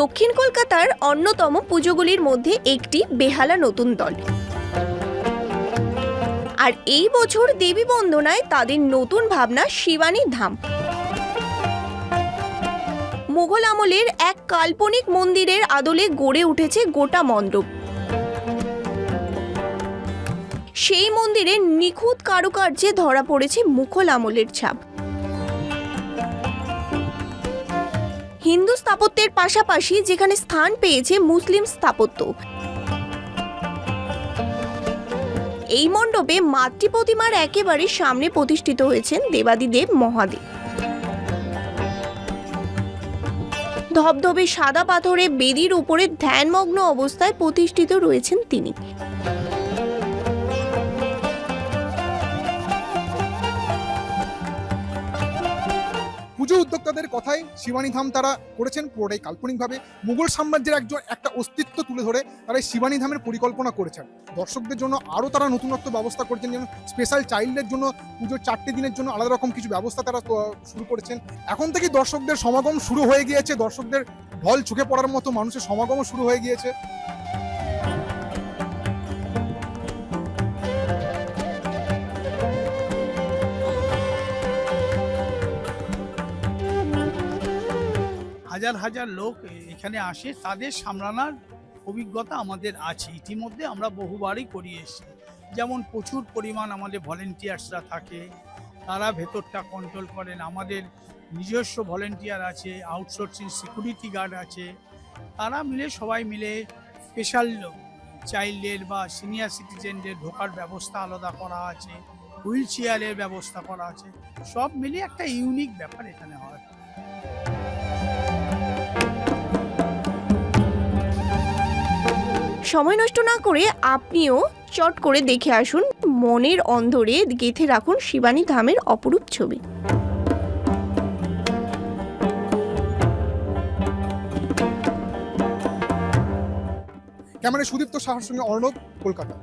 দক্ষিণ কলকাতার অন্যতম পুজোগুলির মধ্যে একটি বেহালা নতুন দল। আর এই বছর দেবী বন্দনায় তাদের নতুন ভাবনা শিবানী ধাম। মুঘল আমলের এক কাল্পনিক মন্দিরের আদলে গড়ে উঠেছে গোটা মণ্ডপ। সেই মন্দিরে নিখুঁত কারুকার্যে ধরা পড়েছে মুঘল আমলের ছাপ। হিন্দু স্থাপত্যের পাশাপাশি যেখানে স্থান পেয়েছে মুসলিম স্থাপত্য। এই মণ্ডপে মাতৃ প্রতিমার একেবারে সামনে প্রতিষ্ঠিত হয়েছেন দেবাদিদেব মহাদেব। ধবধবে সাদা পাথরে বেদির উপরে ধ্যানমগ্ন অবস্থায় প্রতিষ্ঠিত রয়েছেন তিনি। পুজো উদ্যোক্তাদের কথায় শিবানী ধাম তারা করেছেন পুরোটাই কাল্পনিকভাবে। মুঘল সাম্রাজ্যের একজন একটা অস্তিত্ব তুলে ধরে তারা এই শিবানী ধামের পরিকল্পনা করেছেন। দর্শকদের জন্য আরও তারা নতুনত্ব ব্যবস্থা করেছেন, যেমন স্পেশাল চাইল্ডের জন্য পুজোর চারটে দিনের জন্য আলাদা রকম কিছু ব্যবস্থা তারা শুরু করেছেন। এখন থেকেই দর্শকদের সমাগম শুরু হয়ে গিয়েছে। দর্শকদের ঢল চোখে পড়ার মতো মানুষের সমাগমও শুরু হয়ে গিয়েছে। হাজার হাজার লোক এখানে আসে। তাদের সামলানোর অভিজ্ঞতা আমাদের আছে। ইতিমধ্যে আমরা বহুবারই করিয়ে এসেছি। যেমন প্রচুর পরিমাণ আমাদের ভলেন্টিয়ার্সরা থাকে। তারা ভেতরটা কন্ট্রোল করেন। আমাদের নিজস্ব ভলেন্টিয়ার আছে আউটসোর্সিং সিকিউরিটি গার্ড আছে। তারা মিলে, সবাই মিলে স্পেশাল চাইল্ডের বা সিনিয়র সিটিজেনদের ঢোকার ব্যবস্থা আলাদা করা আছে। হুইল চেয়ারের ব্যবস্থা করা আছে। সব মিলিয়ে একটা ইউনিক ব্যাপার এখানে হয়। সময় নষ্ট না করে আপনিও চট করে দেখে আসুন মনের অন্ধরে গেঁথে রাখুন শিবানী ধামের অপরূপ ছবি। ক্যামেরা সুদীপ্ত সাহার সঙ্গে অর্ণব, কলকাতা।